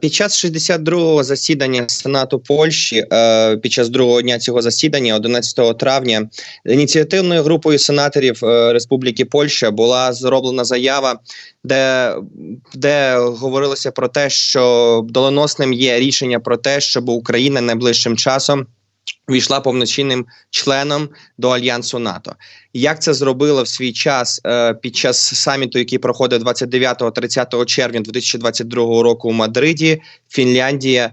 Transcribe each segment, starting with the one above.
Під час 62-го засідання Сенату Польщі, е, під час другого дня цього засідання, 11 травня, ініціативною групою сенаторів е, Республіки Польща була зроблена заява, де, де говорилося про те, що доленосним є рішення про те, щоб Україна найближчим часом. Війшла повноцінним членом до альянсу НАТО. Як це зробило в свій час е, під час саміту, який проходив 29-30 червня 2022 року у Мадриді, Фінляндія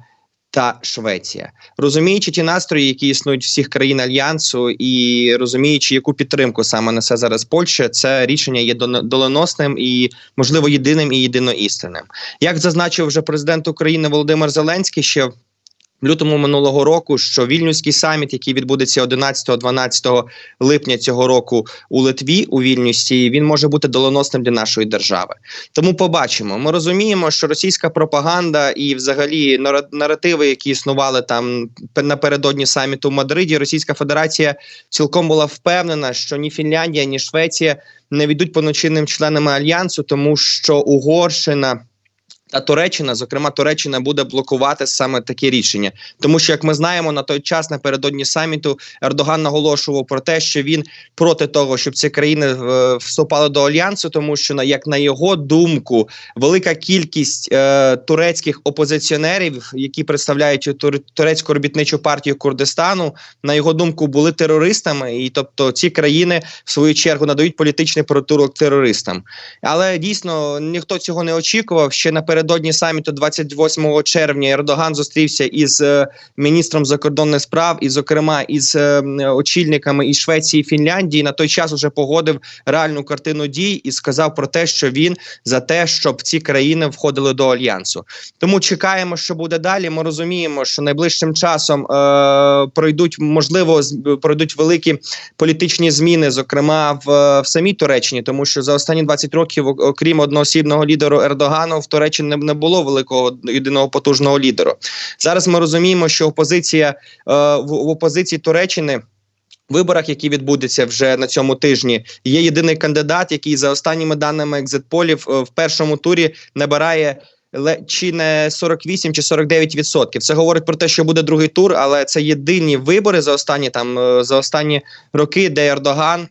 та Швеція, розуміючи ті настрої, які існують всіх країн альянсу, і розуміючи, яку підтримку саме несе зараз Польща, це рішення є доленосним і можливо єдиним і єдиноістинним. Як зазначив вже президент України Володимир Зеленський, ще лютому минулого року, що вільнюський саміт, який відбудеться 11-12 липня цього року у Литві у Вільнюсі, він може бути доленосним для нашої держави. Тому побачимо. Ми розуміємо, що російська пропаганда і, взагалі, нара- наративи, які існували там напередодні саміту в Мадриді, Російська Федерація цілком була впевнена, що ні Фінляндія, ні Швеція не відуть повноцінним членами альянсу, тому що Угорщина. Та Туреччина, зокрема, Туреччина буде блокувати саме таке рішення, тому що як ми знаємо, на той час напередодні саміту Ердоган наголошував про те, що він проти того, щоб ці країни е, вступали до альянсу, тому що на як на його думку, велика кількість е, турецьких опозиціонерів, які представляють тур, турецьку робітничу партію Курдистану, на його думку, були терористами, і тобто ці країни в свою чергу надають політичний притулок терористам. Але дійсно ніхто цього не очікував. Ще напередодні саміту, 28 червня, Ердоган зустрівся із е, міністром закордонних справ, і, зокрема, із е, очільниками із Швеції і Фінляндії. На той час вже погодив реальну картину дій і сказав про те, що він за те, щоб ці країни входили до альянсу. Тому чекаємо, що буде далі. Ми розуміємо, що найближчим часом е, пройдуть можливо пройдуть великі політичні зміни, зокрема в, в самій Туреччині, тому що за останні 20 років, ок- окрім одноосібного лідеру Ердогану, в Туреччині не, не було великого єдиного потужного лідеру. Зараз ми розуміємо, що опозиція е, в, в опозиції Туреччини. Виборах, які відбудуться вже на цьому тижні, є єдиний кандидат, який за останніми даними екзитполів е, в першому турі набирає чи не 48 чи 49 відсотків. Це говорить про те, що буде другий тур, але це єдині вибори за останні там е, за останні роки, де Ердоган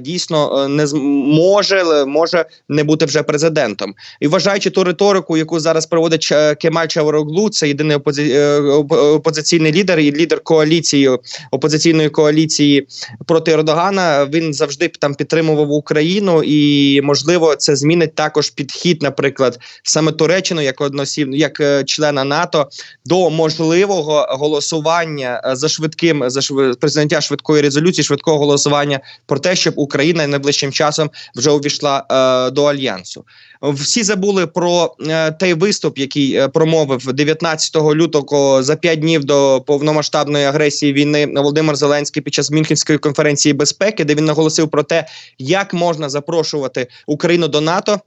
дійсно е, не зможе може не бути вже президентом. І вважаючи ту риторику, яку зараз проводить Ча- Кемаль Чавороглу, це єдиний опози... е, опозиційний лідер і лідер коаліції опозиційної коаліції проти Ердогана. Він завжди там підтримував Україну, і можливо це змінить також підхід, наприклад, саме Туреччину як односіб, як е, члена НАТО до можливого голосування е, за швидким за шв... прийняття швидкої резолюції, швидкого голосування про те, щоб Україна найближчим часом вже увійшла е, до альянсу. Всі забули про е, той виступ, який е, промовив 19 лютого за п'ять днів до повномасштабної агресії війни Володимир Зеленський під час Мюнхенської конференції безпеки, де він наголосив про те, як можна запрошувати Україну до НАТО,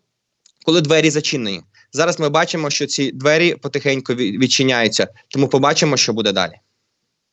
коли двері зачинені. Зараз ми бачимо, що ці двері потихеньку відчиняються, тому побачимо, що буде далі.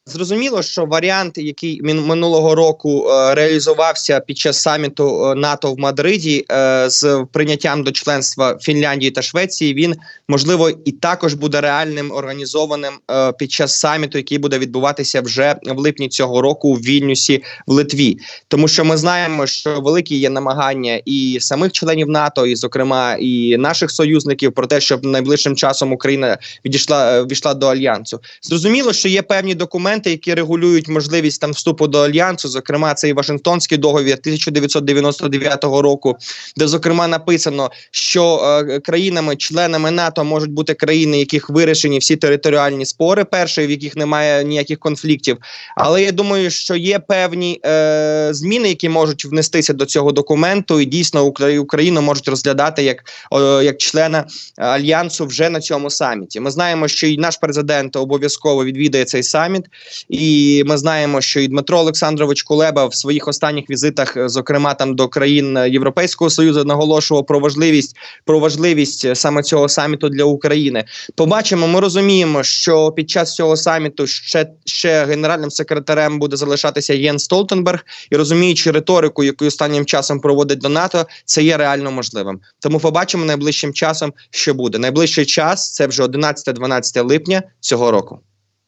Зрозуміло, що варіант, який минулого року е, реалізувався під час саміту е, НАТО в Мадриді е, з прийняттям до членства Фінляндії та Швеції, він можливо і також буде реальним організованим під час саміту, який буде відбуватися вже в липні цього року у Вільнюсі в Литві. Тому що ми знаємо, що великі є намагання і самих членів НАТО, і зокрема і наших союзників про те, щоб найближчим часом Україна відійшла війшла до альянсу. Зрозуміло, що є певні документи, які регулюють можливість там вступу до альянсу. Зокрема, це і Вашингтонський договір 1999 року, де зокрема написано, що е, країнами-членами НАТО можуть бути країни, яких вирішені всі територіальні спори, першої, в яких немає ніяких конфліктів. Але я думаю, що є певні е, зміни, які можуть внестися до цього документу, і дійсно Укра- Україну можуть розглядати як, е, як члена альянсу вже на цьому саміті. Ми знаємо, що і наш президент обов'язково відвідає цей саміт. І ми знаємо, що і Дмитро Олександрович Кулеба в своїх останніх візитах, е, зокрема там до країн е, Європейського союзу, наголошував про важливість про важливість е, саме цього саміту для України. Побачимо, ми розуміємо, що під час цього саміту ще ще генеральним секретарем буде залишатися Єн Столтенберг, і розуміючи риторику, яку останнім часом проводить до НАТО, це є реально можливим. Тому побачимо найближчим часом, що буде. Найближчий час це вже 11-12 липня цього року.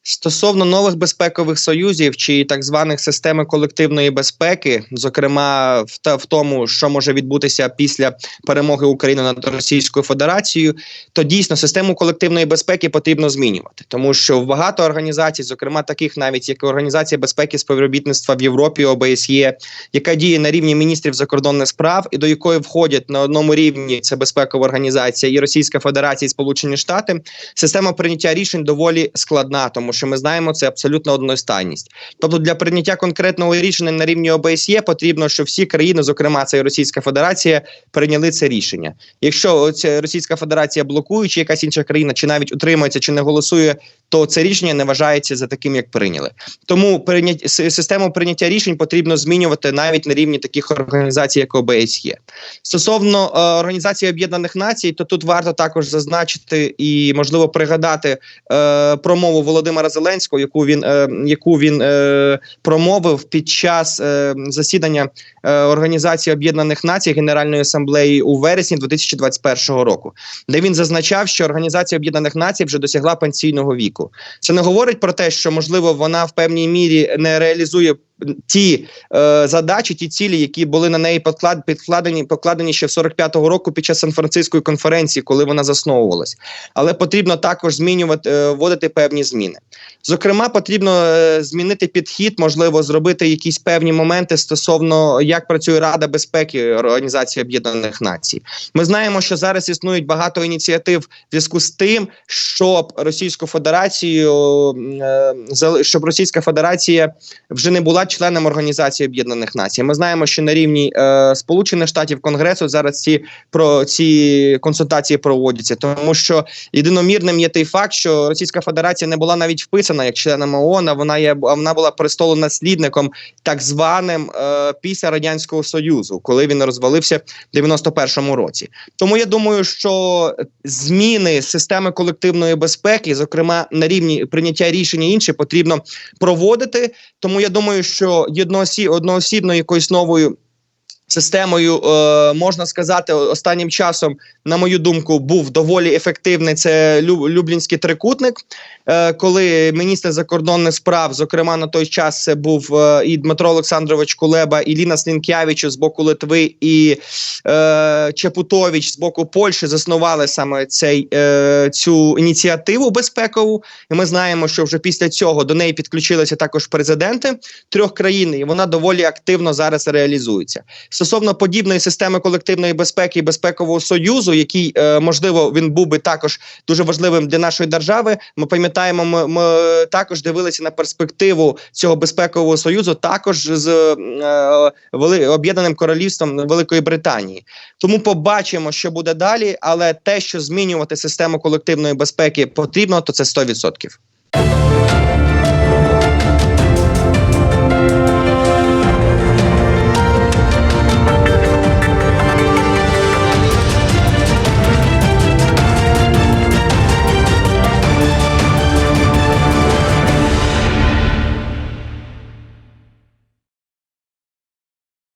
Стосовно нових безпекових союзів чи так званих системи колективної безпеки, зокрема в та в тому, що може відбутися після перемоги України над Російською Федерацією, то дійсно систему колективної безпеки потрібно змінювати, тому що багато організацій, зокрема таких навіть як Організація безпеки співробітництва в Європі, ОБСЄ, яка діє на рівні міністрів закордонних справ, і до якої входять на одному рівні це безпекова організація і Російська Федерація і Сполучені Штати. Система прийняття рішень доволі складна, тому що ми знаємо, це абсолютно одностайність. Тобто для прийняття конкретного рішення на рівні ОБСЄ потрібно, щоб всі країни, зокрема це і Російська Федерація, прийняли це рішення. Якщо Російська Федерація блокує, чи якась інша країна, чи навіть утримується, чи не голосує, то це рішення не вважається за таким, як прийняли. Тому прийнять с- систему прийняття рішень потрібно змінювати навіть на рівні таких організацій, як ОБСЄ. Стосовно е, Організації Об'єднаних Націй, то тут варто також зазначити і можливо пригадати е, промову Володимира Зеленського, яку він е, яку він е, промовив під час е, засідання е, Організації Об'єднаних Націй Генеральної асамблеї у вересні 2021 року, де він зазначав, що Організація Об'єднаних Націй вже досягла пенсійного віку. Це не говорить про те, що можливо вона в певній мірі не реалізує. Ті е, задачі, ті цілі, які були на неї підклад, підкладені, покладені ще в 45-го року під час Сан-Франциської конференції, коли вона засновувалась. Але потрібно також змінювати, е, вводити певні зміни. Зокрема, потрібно е, змінити підхід, можливо, зробити якісь певні моменти стосовно як працює Рада безпеки Організації Об'єднаних Націй. Ми знаємо, що зараз існують багато ініціатив в зв'язку з тим, щоб Російську Федерацію е, щоб Російська Федерація вже не була членом Організації Об'єднаних Націй. Ми знаємо, що на рівні е, Сполучених Штатів Конгресу зараз ці про ці консультації проводяться, тому що єдиномірним є той факт, що Російська Федерація не була навіть вписана як членом ООН, а вона є вона була престолонаслідником так званим е, після радянського союзу, коли він розвалився в 91-му році. Тому я думаю, що зміни системи колективної безпеки, зокрема на рівні прийняття рішень і інше, потрібно проводити. Тому я думаю, що єдноосі, одноосібно якоюсь новою. Системою е, можна сказати, останнім часом, на мою думку, був доволі ефективний. Це Лю- Люблінський трикутник, е, коли міністр закордонних справ, зокрема на той час, це був е, і Дмитро Олександрович Кулеба, і Ліна Слінкявичу з боку Литви, і Чепутович з боку Польщі заснували саме цей цю ініціативу безпекову. І ми знаємо, що вже після цього до неї підключилися також президенти трьох країн, і вона доволі активно зараз реалізується. Стосовно подібної системи колективної безпеки і безпекового союзу, який е, можливо він був би також дуже важливим для нашої держави. Ми пам'ятаємо, ми, ми також дивилися на перспективу цього безпекового союзу, також з е, Вели- об'єднаним королівством Великої Британії. Тому побачимо, що буде далі. Але те, що змінювати систему колективної безпеки потрібно, то це 100%.